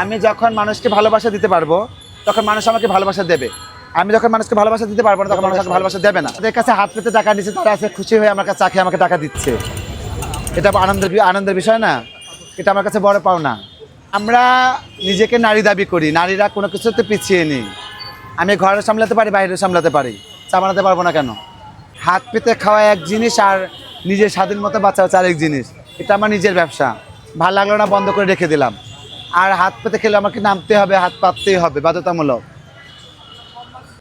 আমি যখন মানুষকে ভালোবাসা দিতে পারব, তখন মানুষ আমাকে ভালোবাসা দেবে। আমি যখন মানুষকে ভালোবাসা দিতে পারব না, তখন মানুষ ভালোবাসা দেবে না। তাদের কাছে হাত পেতে টাকা দিচ্ছে তারা আছে খুশি হয়ে আমার কাছে চাকরি আমাকে টাকা দিচ্ছে। এটা আনন্দের আনন্দের বিষয় না। এটা আমার কাছে বড় পাওনা। আমরা নিজেকে নারী দাবি করি, নারীরা কোনো কিছুতে পিছিয়ে নেই। আমি ঘরে সামলাতে পারি বাইরে সামলাতে পারি। সামলাতে পারব না কেন? হাত পেতে খাওয়া এক জিনিস আর নিজের স্বাধীন মতো বাঁচা হচ্ছে আরেক জিনিস। এটা আমার নিজের ব্যবসা। ভালো লাগল না, বন্ধ করে রেখে দিলাম। আর হাত পেতে খেলে আমাকে নামতে হবে, হাত পাততেই হবে, বাধ্যতামূলক।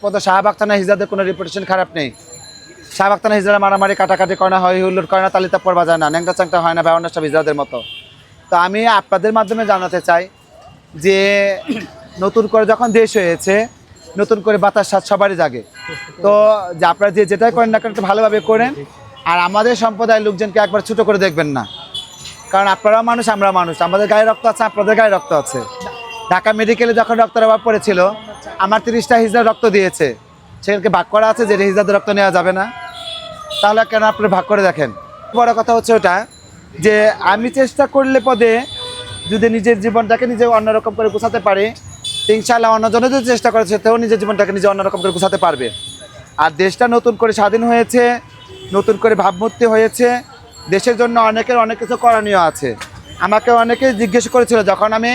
পদ শাহবাগতানা হিজাদের কোনো রিপুটেশন খারাপ নেই। শাহবাগতানা হিজরা মারামারি, কাটাকাটি করে না হয় হুল্লোর করে না তালিতা পর বাজায় না ন্যাংটা চ্যাংটা হয় না ব্যবহার সব হিজরাদের মতো। তো আমি আপনাদের মাধ্যমে জানাতে চাই যে, নতুন করে যখন দেশ হয়েছে, নতুন করে বাতাস স্বাদ সবারই জাগে। তো যে আপনারা যে যেটাই করেন না কেন ভালোভাবে করেন। আর আমাদের সম্প্রদায়ের লোকজনকে একবার ছোটো করে দেখবেন না। কারণ আপনারাও মানুষ আমরা মানুষ। আমাদের গায়ে রক্ত আছে, আপনাদের গায়ে রক্ত আছে। ঢাকা মেডিকেলে যখন রক্তের অভাব পড়েছিল, আমার তিরিশটা হিজড়া রক্ত দিয়েছে। সেখানকে ভাগ করা আছে যে হিজড়াদের রক্ত নেওয়া যাবে না। তাহলে কেন আপনি ভাগ করে দেখেন? বড় কথা হচ্ছে ওটা যে আমি চেষ্টা করলে পদে যদি নিজের জীবনটাকে নিজে অন্যরকম করে গুছাতে পারি তো ইনশাআল্লাহ অন্যজনে যদি চেষ্টা করে সেটাও নিজের জীবনটাকে নিজে অন্যরকম করে গুছাতে পারবে। আর দেশটা নতুন করে স্বাধীন হয়েছে, নতুন করে ভাবমূর্তি হয়েছে দেশের জন্য অনেকের অনেক কিছু করণীয় আছে। আমাকে অনেকে জিজ্ঞেস করেছিল, যখন আমি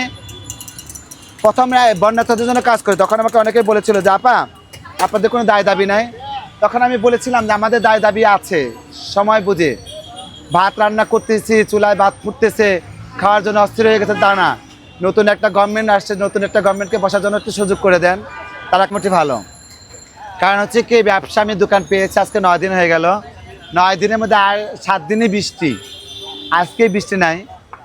প্রথম বন্যার্থদের জন্য কাজ করি, তখন আমাকে অনেকে বলেছিল যে, আপা, আপনাদের কোনো দায় দাবি নাই? তখন আমি বলেছিলাম যে, আমাদের দায় দাবি আছে, সময় বুঝে। ভাত রান্না করতেছি, চুলায় ভাত ফুটতেছে, খাওয়ার জন্য অস্থির হয়ে গেছে, তা না। নতুন একটা গভর্নমেন্ট আসছে, নতুন একটা গভর্নমেন্টকে বসার জন্য একটু সুযোগ করে দেন, তারা মোটি ভালো। কারণ হচ্ছে কি, ব্যবসা আমি দোকান পেয়েছি, আজকে নয় দিন হয়ে গেল। নয় দিনের মধ্যে আর সাত দিনই বৃষ্টি। আজকে বৃষ্টি নাই।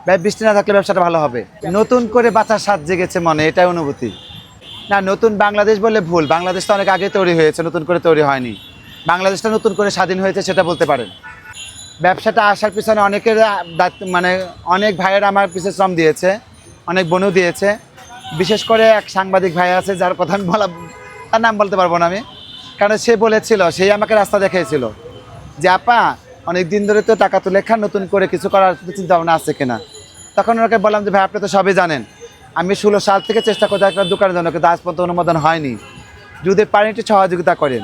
ভাই, বৃষ্টি না থাকলে ব্যবসাটা ভালো হবে। নতুন করে বাঁচার স্বাদ জেগেছে মনে, এটাই অনুভূতি। না, নতুন বাংলাদেশ বলে ভুল। বাংলাদেশ তো অনেক আগে তৈরি হয়েছে, নতুন করে তৈরি হয়নি। বাংলাদেশটা নতুন করে স্বাধীন হয়েছে সেটা বলতে পারেন। ব্যবসাটা আসার পিছনে অনেকের মানে অনেক ভাইয়ের আমার পিছনে শ্রম দিয়েছে, অনেক বোনও দিয়েছে। বিশেষ করে এক সাংবাদিক ভাই আছে, যার কথা আমি বলা তার নাম বলতে পারব না আমি। কারণ সে বলেছিল সেই আমাকে রাস্তা দেখিয়েছিল যে, আপা অনেক দিন ধরে তো টাকা তুলে খান, নতুন করে কিছু করার চিন্তা ভাবনা আছে কিনা? তখন ওনাকে বললাম যে, ভাই, আপনি তো সবই জানেন। আমি ষোলো সাল থেকে চেষ্টা করতে একটা দোকানের জন্য, কিন্তু আজ পর্যন্ত অনুমোদন হয়নি। যদি পারেন, একটু সহযোগিতা করেন।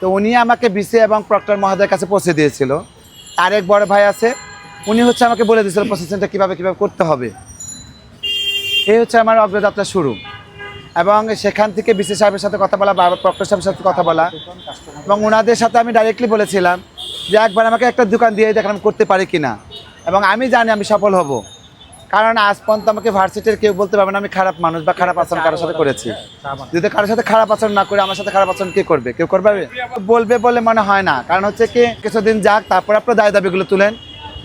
তো উনি আমাকে বিসি এবং প্রক্টর মহোদয়ের কাছে পৌঁছে দিয়েছিল। আরেক বড় ভাই আছে, উনি হচ্ছে আমাকে বলে দিয়েছিল প্রসেসিংটা কীভাবে কীভাবে করতে হবে। এই হচ্ছে আমার অগ্রযাত্রা শুরু। এবং সেখান থেকে বিসি সাহেবের সাথে কথা বলা বা প্রক্টর সাহেবের সাথে কথা বলা এবং ওনাদের সাথে আমি ডাইরেক্টলি বলেছিলাম যে একবার আমাকে একটা দোকান দিয়ে দেখেন আমি করতে পারি কিনা। এবং আমি জানি আমি সফল হব। কারণ আজ পর্যন্ত আমাকে ভার্সিটির কেউ বলতে পারবে না আমি খারাপ মানুষ বা খারাপ আচরণ কারোর সাথে করেছি। যদি কারোর সাথে খারাপ আচরণ না করে আমার সাথে খারাপ আচরণ কে করবে? কেউ করবে? বলবে বলে মনে হয় না। কারণ হচ্ছে কি, কিছুদিন যাক, তারপর আপনার দায় দাবিগুলো তুলেন।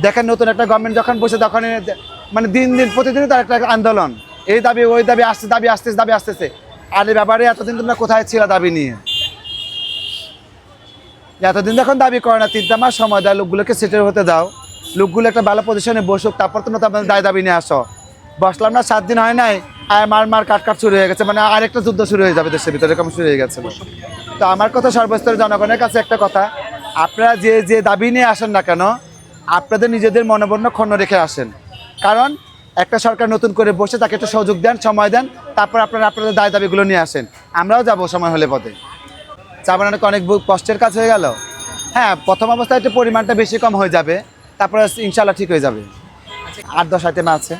দেখেন নতুন একটা গভর্নমেন্ট যখন বসে তখন মানে দিন দিন, প্রতিদিনই তার একটা আন্দোলন। এই দাবি, ওই দাবি আসছে, দাবি আসতেছে দাবি আসতেছে। আর এই ব্যাপারে এতদিন তোমরা কোথায় ছিল দাবি নিয়ে? এতদিন যখন দাবি করে না, তিনটা মাস সময় দেয়, লোকগুলোকে সেটেল হতে দাও। লোকগুলো একটা ভালো পজিশনে বসুক, তারপর তো নতুন আপনাদের দায় দাবি নিয়ে আসো। বসলাম না, সাত দিন হয় নাই আর মার মার কাট কাট শুরু হয়ে গেছে মানে আরেকটা যুদ্ধ শুরু হয়ে যাবে দেশের ভিতরে, এরকম শুরু হয়ে গেছে। তো আমার কথা সর্বস্তরের জনগণের কাছে একটা কথা, আপনারা যে যে দাবি নিয়ে আসেন না কেন, আপনাদের নিজেদের মনোবন্য ক্ষণ রেখে আসেন। কারণ একটা সরকার নতুন করে বসে তাকে একটু সহযোগ দেন, সময় দেন, তারপর আপনারা আপনাদের দায় দাবিগুলো নিয়ে আসেন। আমরাও যাব সময় হলে পথে। চাবার অনেক অনেক কষ্টের কাজ হয়ে গেল। হ্যাঁ প্রথম অবস্থায় একটু পরিমাণটা বেশি কম হয়ে যাবে তারপরে ইনশাল্লাহ ঠিক হয়ে যাবে। আট দশ আইটেম আছে।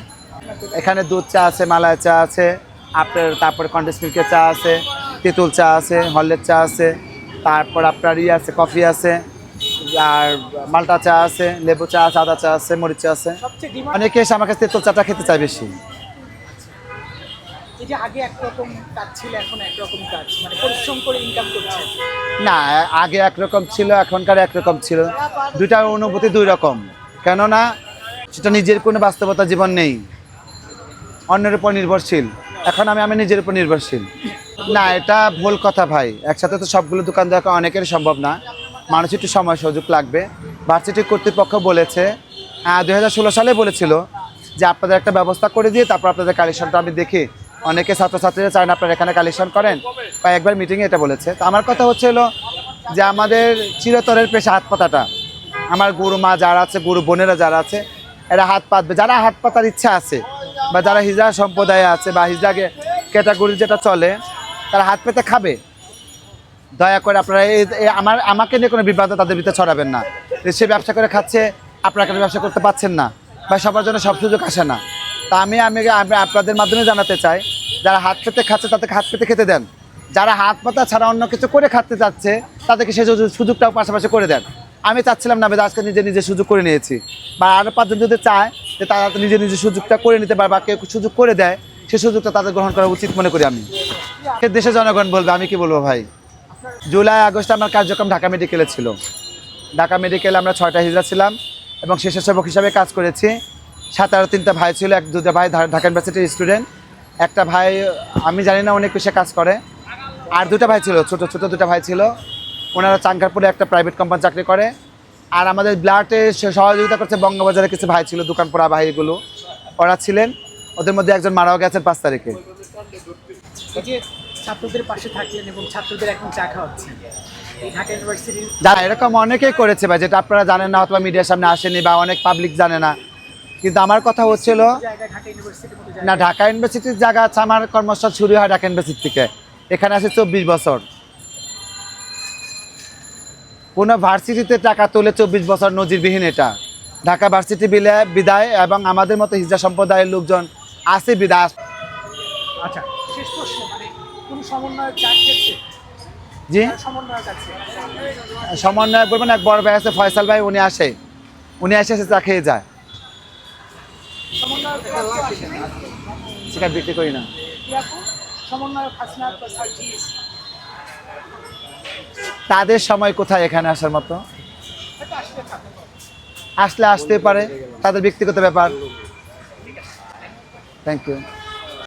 এখানে দুধ চা আছে মালাই চা আছে আপনার তারপরে কন্ডেন্স মিল্কের চা আছে তেঁতুল চা আছে হলের চা আছে তারপর আপনার ই আছে কফি আছে আর মালটা চা আছে লেবু চা আছে আদা চা আছে মরিচ চা আছে। অনেকে এসে আমার কাছে তেঁতুল চাটা খেতে চায় বেশি। এই যে আগে একরকম কাজ ছিল, এখন একরকম কাজ মানে পরিশ্রম করে ইনকাম করছে। না, আগে একরকম ছিল, এখনকার একরকম ছিল। দুইটা অনুভূতি দুই রকম। কেননা, সেটা নিজের কোনো বাস্তবতা জীবন নেই। অন্যের উপর নির্ভরশীল। এখন আমি আমি নিজের উপর নির্ভরশীল। না, এটা ভুল কথা ভাই। একসাথে তো সবগুলো দোকান দেখা অনেকের সম্ভব না। মানুষ একটু সময়, সুযোগ লাগবে। ভার্সিটি কর্তৃপক্ষ বলেছে দুই হাজার ষোলো সালে বলেছিল যে, আপনাদের একটা ব্যবস্থা করে দিয়ে তারপর আপনাদের কালেকশনটা আমি দেখি। অনেকে ছাত্রছাত্রীরা চায় না আপনারা এখানে কালেকশন করেন। বা একবার মিটিংয়ে এটা বলেছে। তো আমার কথা হচ্ছে হলো যে আমাদের চিরতরের পেশা হাত পাতাটা আমার গুরু মা যারা আছে, গুরু বোনেরা যারা আছে, এরা হাত পাতবে। যারা হাত পাতার ইচ্ছা আছে, বা যারা হিজড়া সম্প্রদায় আছে, বা হিজড়া ক্যাটাগরি যেটা চলে, তারা হাত পেতে খাবে। দয়া করে আপনারা এই- আমার, আমাকে নিয়ে কোনো বিভ্রান্ত তাদের ভিতরে ছড়াবেন না। সে ব্যবসা করে খাচ্ছে, আপনারা কেন ব্যবসা করতে পারছেন না? বা সবার জন্য সব সুযোগ আসে না। তা আমি আমি আপনাদের মাধ্যমে জানাতে চাই, যারা হাত পেতে খাচ্ছে তাদেরকে হাত পেতে খেতে দেন। যারা হাত পাতা ছাড়া অন্য কিছু করে খাতে চাচ্ছে তাদেরকে সে সুযোগ- সুযোগটাও পাশাপাশি করে দেন। আমি চাচ্ছিলাম না আজকে নিজে নিজে সুযোগ করে নিয়েছি। বা আরও পাঁচজন যদি চায় যে তারা নিজে নিজে সুযোগটা করে নিতে পারে বা কেউ সুযোগ করে দেয় সে সুযোগটা তাদের গ্রহণ করা উচিত মনে করি আমি। এ দেশের জনগণ বলবে, আমি কি বলব ভাই? জুলাই, আগস্টে আমার কার্যক্রম ঢাকা মেডিকেলে ছিল। ঢাকা মেডিকেলে আমরা ছয়টা হিজড়া ছিলাম এবং স্বেচ্ছাসেবক হিসাবে কাজ করেছি। সাত আরও তিনটা ভাই ছিল এক দুটা ভাই ঢাকা ইউনিভার্সিটির স্টুডেন্ট একটা ভাই আমি জানি না অনেক পেশে কাজ করে। আর দুটা ভাই ছিল ছোট ছোট দুটা ভাই ছিল। ওনারা চাঙ্কারপুরে একটা প্রাইভেট কোম্পানি চাকরি করে। আর আমাদের ব্লাডে সহযোগিতা করছে বঙ্গবাজারে কিছু ভাই ছিল দোকান পোড়া ভাইগুলো ওরা ছিলেন। ওদের মধ্যে একজন মারাও গেছেন পাঁচ তারিখে। ছাত্রদের পাশে থাকলেন এবং ছাত্রদের এখন চা খাওয়াচ্ছেন এরকম অনেকেই করেছে ভাই যেটা আপনারা জানেন না অথবা মিডিয়ার সামনে আসেনি বা অনেক পাবলিক জানে না কিন্তু আমার কথা হচ্ছিল না ঢাকা ইউনিভার্সিটির জায়গা আছে আমার কর্মস্থল শুরু হয় ঢাকা ইউনিভার্সিটি থেকে এখানে আছে চব্বিশ বছর। কোনো ভার্সিটিতে টাকা তোলে চব্বিশ বছর নজিরবিহীন এটা। ঢাকা ভার্সিটি বিলে বিদায় এবং আমাদের মতো হিজড়া সম্প্রদায়ের লোকজন আছে বিদায়। আচ্ছা শেষ প্রশ্ন মানে কোন সমন্বয়ক জি? সমন্বয়ক সমন্বয় বলবেন এক বড় ভাই আছে ফয়সাল ভাই উনি আসে। উনি এসে এসে চা খেয়ে যায়। সমন্বয়ক আসে না? সিগারেট বিক্রি করি না। তাদের সময় কোথায় এখানে আসার মতো? আসলে আসতে পারে, তাদের ব্যক্তিগত ব্যাপার। Thank you